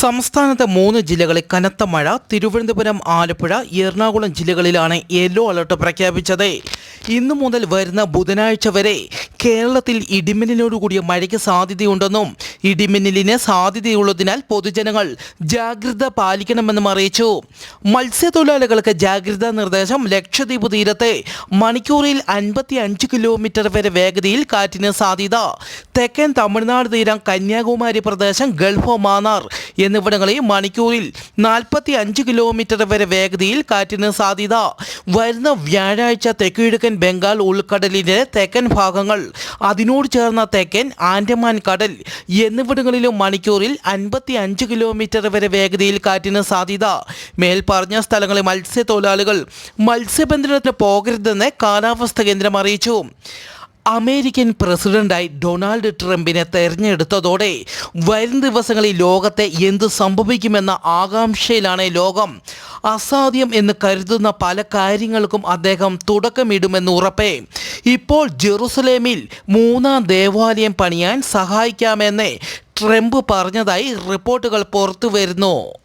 സംസ്ഥാനത്തെ മൂന്ന് ജില്ലകളിൽ കനത്ത മഴ. തിരുവനന്തപുരം ആലപ്പുഴ എറണാകുളം ജില്ലകളിലാണ് യെല്ലോ അലർട്ട് പ്രഖ്യാപിച്ചത്. ഇന്നു മുതൽ വരുന്ന ബുധനാഴ്ച വരെ കേരളത്തിൽ ഇടിമിന്നലോടുകൂടിയ മഴയ്ക്ക് സാധ്യതയുണ്ടെന്നും ഇടിമിന്നലിന് സാധ്യതയുള്ളതിനാൽ പൊതുജനങ്ങൾ ജാഗ്രത പാലിക്കണമെന്നും അറിയിച്ചു. മത്സ്യത്തൊഴിലാളികൾക്ക് ജാഗ്രതാ നിർദ്ദേശം ലക്ഷദ്വീപ് തീരത്തെ മണിക്കൂറിൽ അൻപത്തി അഞ്ച് കിലോമീറ്റർ വരെ വേഗതയിൽ കാറ്റിന് സാധ്യത. തെക്കൻ തമിഴ്നാട് തീരം കന്യാകുമാരി പ്രദേശം ഗൾഫ് മാന്നാർ എന്നിവിടങ്ങളിൽ മണിക്കൂറിൽ നാൽപ്പത്തി അഞ്ച് കിലോമീറ്റർ വരെ വേഗതയിൽ കാറ്റിന് സാധ്യത. വരുന്ന വ്യാഴാഴ്ച തെക്കുകിഴക്കൻ ബംഗാൾ ഉൾക്കടലിന്റെ തെക്കൻ ഭാഗങ്ങൾ അതിനോട് ചേർന്ന തെക്കൻ ആൻഡമാൻ കടൽ എന്നിവിടങ്ങളിലും മണിക്കൂറിൽ അൻപത്തി അഞ്ച് കിലോമീറ്റർ വരെ വേഗതയിൽ കാറ്റിന് സാധ്യത. മേൽപ്പറഞ്ഞ സ്ഥലങ്ങളിൽ മത്സ്യത്തൊഴിലാളികൾ മത്സ്യബന്ധനത്തിന് പോകരുതെന്ന് കാലാവസ്ഥ കേന്ദ്രം അറിയിച്ചു. അമേരിക്കൻ പ്രസിഡന്റായി ഡൊണാൾഡ് ട്രംപിനെ തെരഞ്ഞെടുത്തതോടെ വരും ദിവസങ്ങളിൽ ലോകത്തെ എന്ത് സംഭവിക്കുമെന്ന ആകാംക്ഷയിലാണ് ലോകം. അസാധ്യം എന്ന് കരുതുന്ന പല കാര്യങ്ങൾക്കും അദ്ദേഹം തുടക്കമിടുമെന്ന് ഉറപ്പേ. ഇപ്പോൾ ജെറുസലേമിൽ മൂന്നാം ദേവാലയം പണിയാൻ സഹായിക്കാമെന്ന് ട്രംപ് പറഞ്ഞതായി റിപ്പോർട്ടുകൾ പുറത്തുവരുന്നു.